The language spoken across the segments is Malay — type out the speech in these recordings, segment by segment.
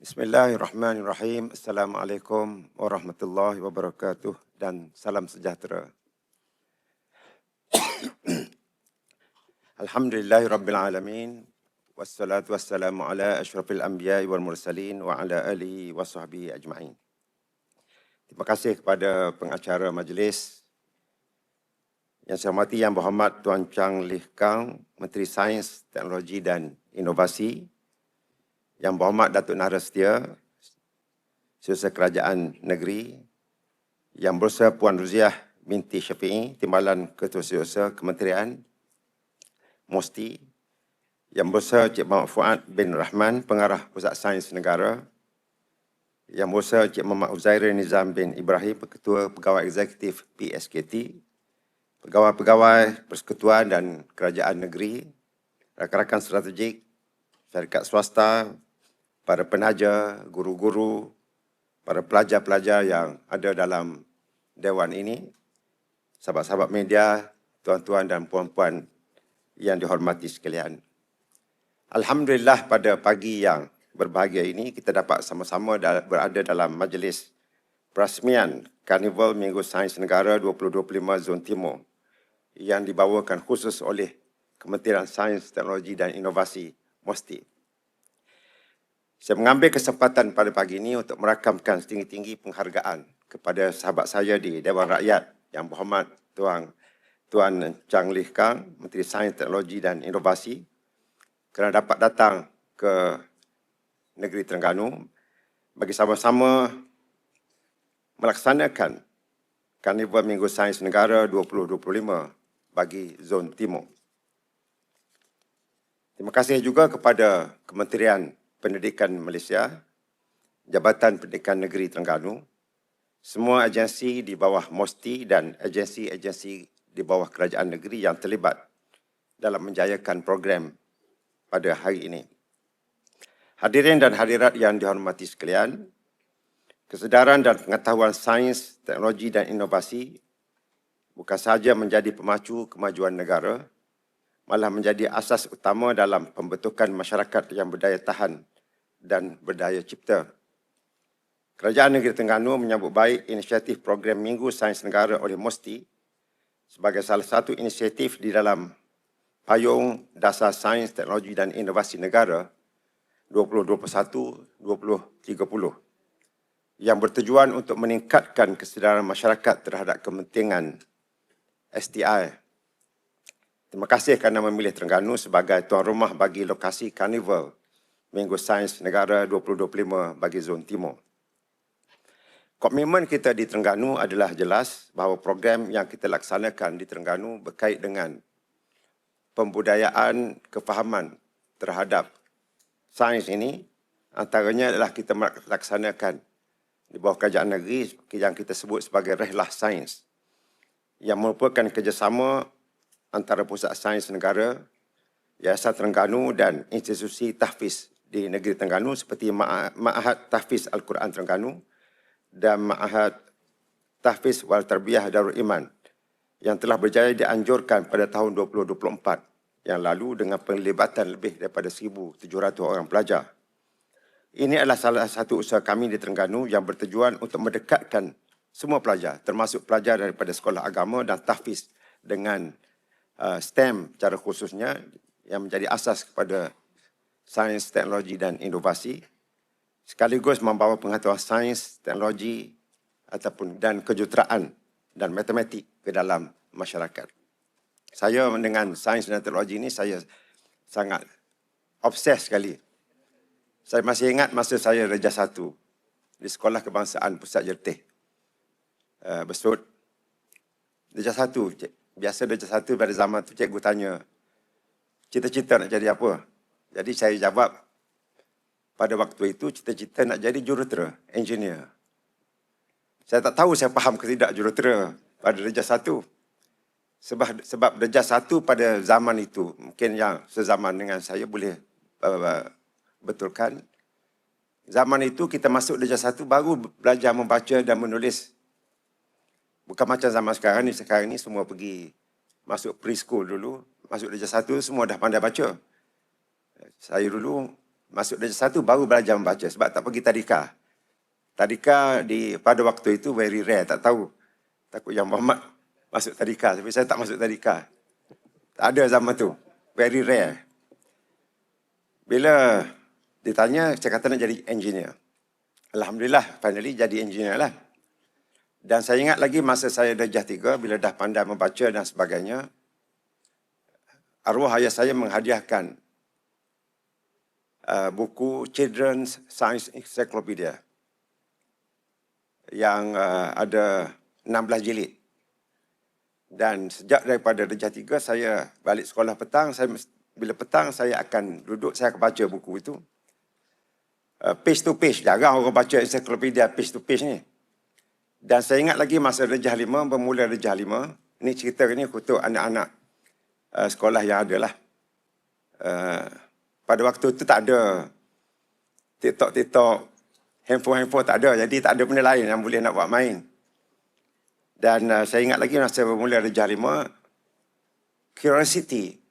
Bismillahirrahmanirrahim. Assalamualaikum warahmatullahi wabarakatuh dan salam sejahtera. Alhamdulillahi Rabbil Alamin Wassalatu wassalamu ala ashrafil anbiya wal mursalin Wa ala alihi sahbihi ajma'in Terima kasih kepada pengacara majlis Yang saya hormati Yang Berhormat Tuan Chang Lih Kang Menteri Sains, Teknologi dan Inovasi Yang Berhormat Datuk Nara Setia Seusaha Kerajaan Negeri. Yang Berusaha Puan Ruziah binti Syafi'i Timbalan Ketua Seusaha Kementerian Mosti. Yang berusaha Cik Muhammad Fuad bin Rahman, pengarah Pusat Sains Negara, yang berusaha Cik Muhammad Uzair Nizam bin Ibrahim, Ketua Pegawai Eksekutif PSKT, pegawai-pegawai persekutuan dan kerajaan negeri, rakan-rakan strategik, syarikat swasta, para penaja, guru-guru, para pelajar-pelajar yang ada dalam dewan ini, sahabat-sahabat media, tuan-tuan dan puan-puan yang dihormati sekalian. Alhamdulillah pada pagi yang berbahagia ini kita dapat sama-sama berada dalam majlis perasmian Karnival Minggu Sains Negara 2025 Zon Timur yang dibawakan khusus oleh Kementerian Sains, Teknologi dan Inovasi MOSTI. Saya mengambil kesempatan pada pagi ini untuk merakamkan setinggi-tinggi penghargaan kepada sahabat saya di Dewan Rakyat yang berhormat Tuan Tuan Chang Lih Kang, Menteri Sains, Teknologi dan Inovasi kerana dapat datang ke negeri Terengganu bagi sama-sama melaksanakan Karnival Minggu Sains Negara 2025 bagi Zon Timur. Terima kasih juga kepada Kementerian Pendidikan Malaysia, Jabatan Pendidikan Negeri Terengganu, semua agensi di bawah MOSTI dan agensi-agensi di bawah kerajaan negeri yang terlibat dalam menjayakan program pada hari ini. Hadirin dan hadirat yang dihormati sekalian, kesedaran dan pengetahuan sains, teknologi dan inovasi bukan sahaja menjadi pemacu kemajuan negara, malah menjadi asas utama dalam pembentukan masyarakat yang berdaya tahan dan berdaya cipta. Kerajaan Negeri Terengganu menyambut baik inisiatif program Minggu Sains Negara oleh MOSTI sebagai salah satu inisiatif di dalam payung dasar sains, teknologi dan inovasi negara 2021-2030 yang bertujuan untuk meningkatkan kesedaran masyarakat terhadap kepentingan STI. Terima kasih kerana memilih Terengganu sebagai tuan rumah bagi lokasi Karnival Minggu Sains Negara 2025 bagi Zon Timur. Komitmen kita di Terengganu adalah jelas bahawa program yang kita laksanakan di Terengganu berkait dengan pembudayaan kefahaman terhadap sains ini antaranya adalah kita melaksanakan di bawah kerajaan negeri yang kita sebut sebagai rehlah sains yang merupakan kerjasama antara Pusat Sains Negara, Yayasan Terengganu dan institusi tahfiz di negeri Terengganu seperti Ma'ahad Tahfiz Al-Quran Terengganu dan Ma'ahad Tahfiz wal Tarbiyah Darul Iman yang telah berjaya dianjurkan pada tahun 2024 yang lalu dengan penglibatan lebih daripada 1,700 orang pelajar. Ini adalah salah satu usaha kami di Terengganu yang bertujuan untuk mendekatkan semua pelajar termasuk pelajar daripada sekolah agama dan tahfiz dengan uh, STEM cara khususnya yang menjadi asas kepada sains, teknologi dan inovasi sekaligus membawa pengetahuan sains, teknologi ataupun dan kejuruteraan dan matematik ke dalam masyarakat. Saya dengan sains dan teknologi ini saya sangat obses sekali. Saya masih ingat masa saya Reja Satu di Sekolah Kebangsaan Pusat Jertih. Uh, besut. Reja Satu. Biasa Reja Satu pada zaman tu cikgu tanya, cita-cita nak jadi apa? Jadi saya jawab, pada waktu itu cita-cita nak jadi jurutera, engineer. Saya tak tahu saya faham ke tidak jurutera pada darjah satu. Sebab sebab darjah satu pada zaman itu, mungkin yang sezaman dengan saya boleh uh, betulkan. Zaman itu kita masuk darjah satu baru belajar membaca dan menulis. Bukan macam zaman sekarang ni, sekarang ni semua pergi masuk preschool dulu. Masuk darjah satu semua dah pandai baca. Saya dulu masuk darjah satu baru belajar membaca sebab tak pergi tadika. Tadika di pada waktu itu very rare, tak tahu. Takut yang Muhammad masuk tadika, tapi saya tak masuk tadika. Tak ada zaman tu. Very rare. Bila ditanya, saya kata nak jadi engineer. Alhamdulillah, finally jadi engineer lah. Dan saya ingat lagi masa saya darjah tiga, bila dah pandai membaca dan sebagainya, arwah ayah saya menghadiahkan uh, buku Children's Science Encyclopedia yang uh, ada 16 jilid. Dan sejak daripada darjah tiga, saya balik sekolah petang, saya bila petang saya akan duduk, saya akan baca buku itu. Uh, page to page, jarang orang baca encyclopedia page to page ni. Dan saya ingat lagi masa darjah lima, bermula darjah lima, ni cerita ni untuk anak-anak uh, sekolah yang ada lah. Uh, pada waktu itu tak ada TikTok-TikTok, handphone-handphone tak ada. Jadi tak ada benda lain yang boleh nak buat main. Dan uh, saya ingat lagi masa bermula darjah lima, curiosity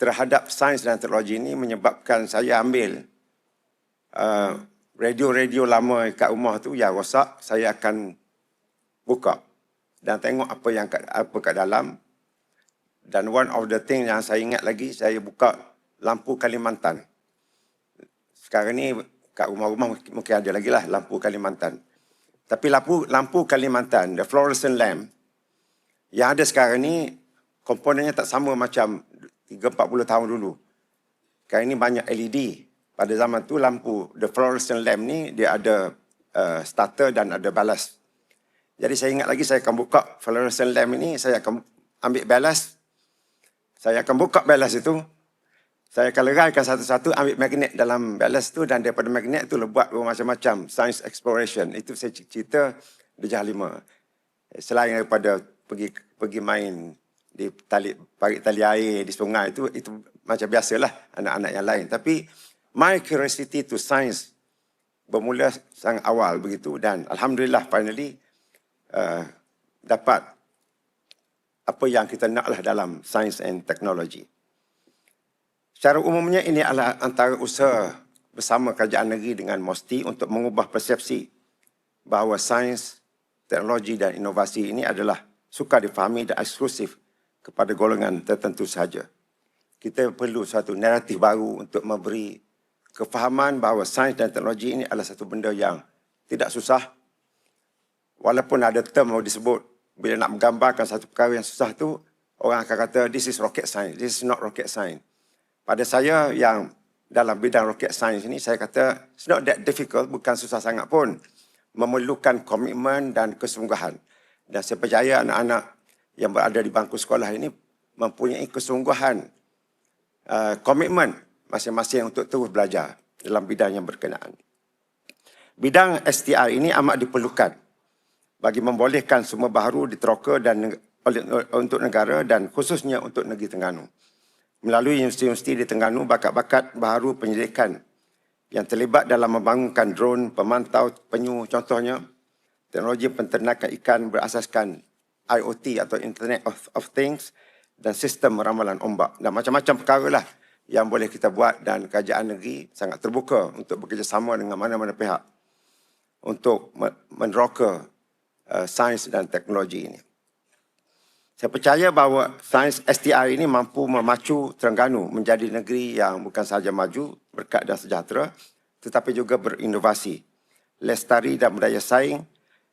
terhadap sains dan teknologi ini menyebabkan saya ambil uh, radio-radio lama kat rumah tu yang rosak, saya akan buka dan tengok apa yang kat, apa kat dalam. Dan one of the thing yang saya ingat lagi, saya buka lampu Kalimantan. Sekarang ni kat rumah-rumah mungkin- ada lagi lah lampu Kalimantan. Tapi lampu lampu Kalimantan, the fluorescent lamp, yang ada sekarang ni komponennya tak sama macam 3-40 tahun dulu. Sekarang ni banyak LED. Pada zaman tu lampu the fluorescent lamp ni dia ada uh, starter dan ada balas. Jadi saya ingat lagi saya akan buka fluorescent lamp ini, saya akan ambil balas. Saya akan buka balas itu. Saya akan leraikan satu-satu ambil magnet dalam balas tu dan daripada magnet tu buat macam-macam science exploration. Itu saya cerita Darjah lima. Selain daripada pergi pergi main di tali parit tali air di sungai itu itu macam biasalah anak-anak yang lain. Tapi my curiosity to science bermula sangat awal begitu dan alhamdulillah finally uh, dapat apa yang kita naklah dalam science and technology. Secara umumnya ini adalah antara usaha bersama kerajaan negeri dengan MOSTI untuk mengubah persepsi bahawa sains, teknologi dan inovasi ini adalah sukar difahami dan eksklusif kepada golongan tertentu sahaja. Kita perlu satu naratif baru untuk memberi kefahaman bahawa sains dan teknologi ini adalah satu benda yang tidak susah. Walaupun ada term yang disebut bila nak menggambarkan satu perkara yang susah tu, orang akan kata this is rocket science, this is not rocket science. Pada saya yang dalam bidang rocket science ini, saya kata it's not that difficult, bukan susah sangat pun. Memerlukan komitmen dan kesungguhan. Dan saya percaya anak-anak yang berada di bangku sekolah ini mempunyai kesungguhan, uh, komitmen masing-masing untuk terus belajar dalam bidang yang berkenaan. Bidang STI ini amat diperlukan bagi membolehkan semua baharu diteroka dan untuk negara dan khususnya untuk negeri Terengganu. Melalui universiti-universiti di Terengganu, bakat-bakat baharu penyelidikan yang terlibat dalam membangunkan drone, pemantau penyu contohnya, teknologi penternakan ikan berasaskan IoT atau Internet of, of Things dan sistem ramalan ombak dan macam-macam perkara lah yang boleh kita buat dan kerajaan negeri sangat terbuka untuk bekerjasama dengan mana-mana pihak untuk me- meneroka uh, sains dan teknologi ini. Saya percaya bahawa sains STI ini mampu memacu Terengganu menjadi negeri yang bukan sahaja maju, berkat dan sejahtera, tetapi juga berinovasi, lestari dan berdaya saing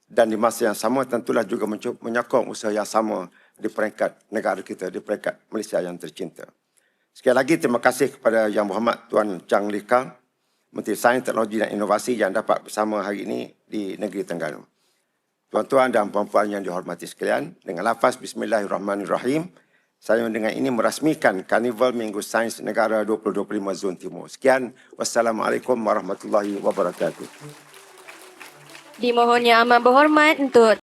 dan di masa yang sama tentulah juga menyokong usaha yang sama di peringkat negara kita, di peringkat Malaysia yang tercinta. Sekali lagi terima kasih kepada Yang Berhormat Tuan Chang Lee Kang, Menteri Sains, Teknologi dan Inovasi yang dapat bersama hari ini di negeri Terengganu. Tuan-tuan dan puan-puan yang dihormati sekalian, dengan lafaz Bismillahirrahmanirrahim, saya dengan ini merasmikan Karnival Minggu Sains Negara 2025 Zon Timur. Sekian, wassalamualaikum warahmatullahi wabarakatuh. Dimohon yang berhormat untuk